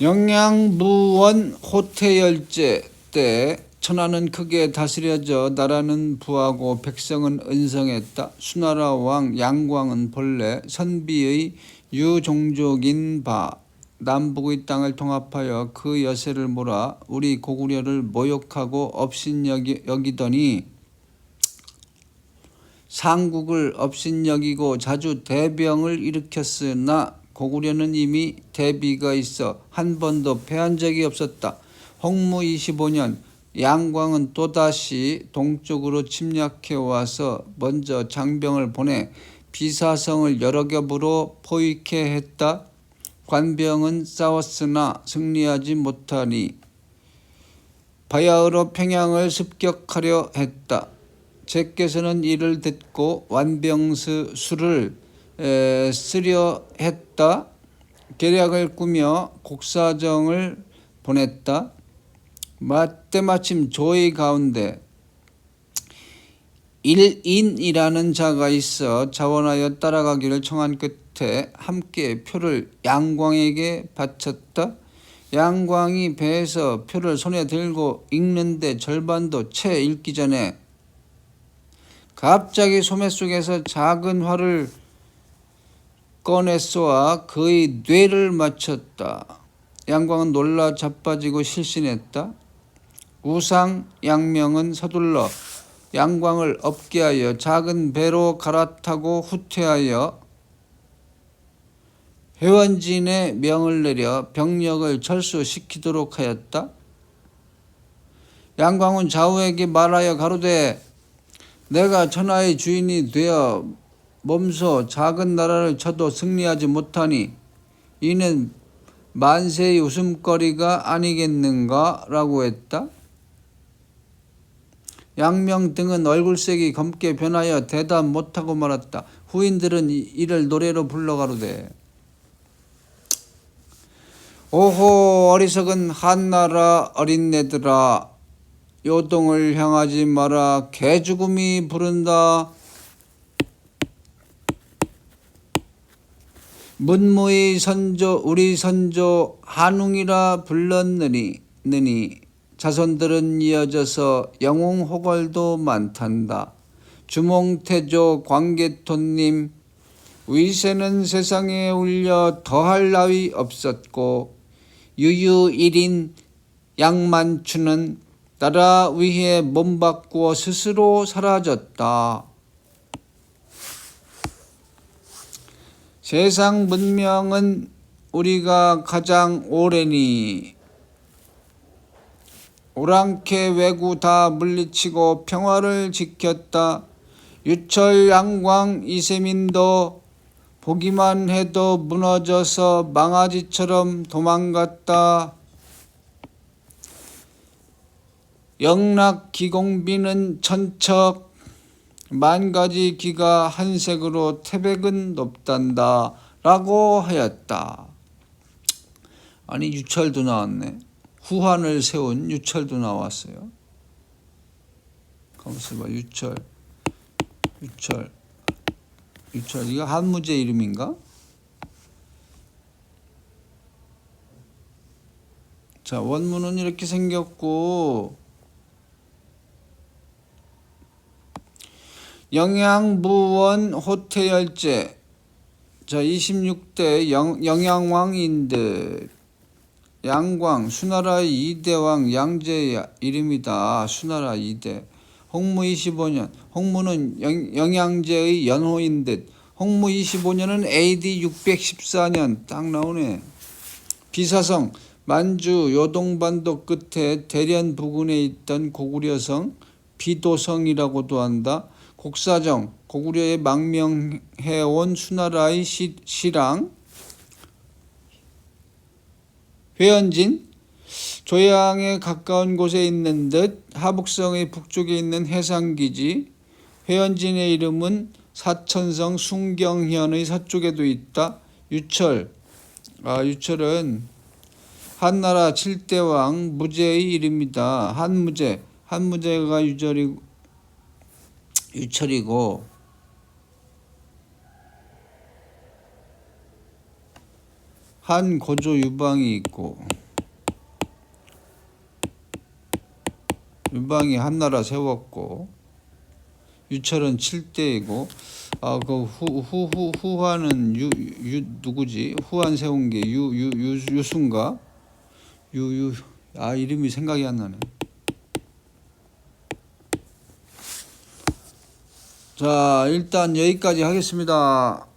영양부원 호태열제 때 천하는 크게 다스려져 나라는 부하고 백성은 은성했다. 수나라 왕 양광은 본래 선비의 유종족인 바 남북의 땅을 통합하여 그 여세를 몰아 우리 고구려를 모욕하고 업신여기 여기더니 상국을 업신여기고 자주 대병을 일으켰으나 고구려는 이미 대비가 있어 한 번도 패한 적이 없었다. 홍무 25년 양광은 또다시 동쪽으로 침략해 와서 먼저 장병을 보내 비사성을 여러 겹으로 포위케 했다. 관병은 싸웠으나 승리하지 못하니 바야흐로 평양을 습격하려 했다. 제께서는 이를 듣고 완병수 수를 에, 쓰려 했다. 계략을 꾸며 곡사정을 보냈다. 때마침 조의 가운데 일인이라는 자가 있어 자원하여 따라가기를 청한 끝에 함께 표를 양광에게 바쳤다. 양광이 배에서 표를 손에 들고 읽는데 절반도 채 읽기 전에 갑자기 소매 속에서 작은 활을 꺼내 쏘아 그의 뇌를 맞췄다. 양광은 놀라 자빠지고 실신했다. 우상 양명은 서둘러 양광을 업게 하여 작은 배로 갈아타고 후퇴하여 회원진의 명을 내려 병력을 철수시키도록 하였다. 양광은 좌우에게 말하여 가로되 내가 천하의 주인이 되어 몸소 작은 나라를 쳐도 승리하지 못하니 이는 만세의 웃음거리가 아니겠는가라고 했다. 양명 등은 얼굴색이 검게 변하여 대답 못하고 말았다. 후인들은 이- 이를 노래로 불러가로되 오호 어리석은 한나라 어린애들아 요동을 향하지 마라 개죽음이 부른다 문무의 선조 우리 선조 한웅이라 불렀느니 느니 자손들은 이어져서 영웅 호걸도 많단다. 주몽태조 광개토님 위세는 세상에 울려 더할 나위 없었고 유유일인 양만추는 나라 위에 몸 바꾸어 스스로 사라졌다. 세상 문명은 우리가 가장 오래니 오랑캐 외구 다 물리치고 평화를 지켰다. 유철 양광 이세민도 보기만 해도 무너져서 망아지처럼 도망갔다. 영락 기공비는 천척 만 가지 기가 한 색으로 태백은 높단다 라고 하였다. 아니 유철도 나왔네. 후한을 세운 유철도 나왔어요. 가만있어 봐 유철 유철 유철 이거 한무제 이름인가? 자 원문은 이렇게 생겼고 영양부원 호태열제 자 26대 영, 영양왕인들 양광 수나라의 이대왕 양제의 이름이다. 수나라 이대. 홍무 25년. 홍무는 영, 영양제의 연호인 듯. 홍무 25년은 AD 614년. 딱 나오네. 비사성 만주 요동반도 끝에 대련 부근에 있던 고구려성 비도성이라고도 한다 곡사정 고구려에 망명해온 수나라의 시, 시랑 회원진 조양에 가까운 곳에 있는 듯 하북성의 북쪽에 있는 해상기지 회원진의 이름은 사천성 숭경현의 서쪽에도 있다. 유철. 아 유철은 한나라 칠대왕 무제의 이름이다. 한무제. 한무제가 유절이 유철이고 한 고조 유방이 있고 유방이 한나라 세웠고 유철은 7대이고 아그 후후후 후한은 유, 유 누구지 후한 세운 게 유 유 유 유순가 유유 아 이름이 생각이 안 나네. 자 일단 여기까지 하겠습니다.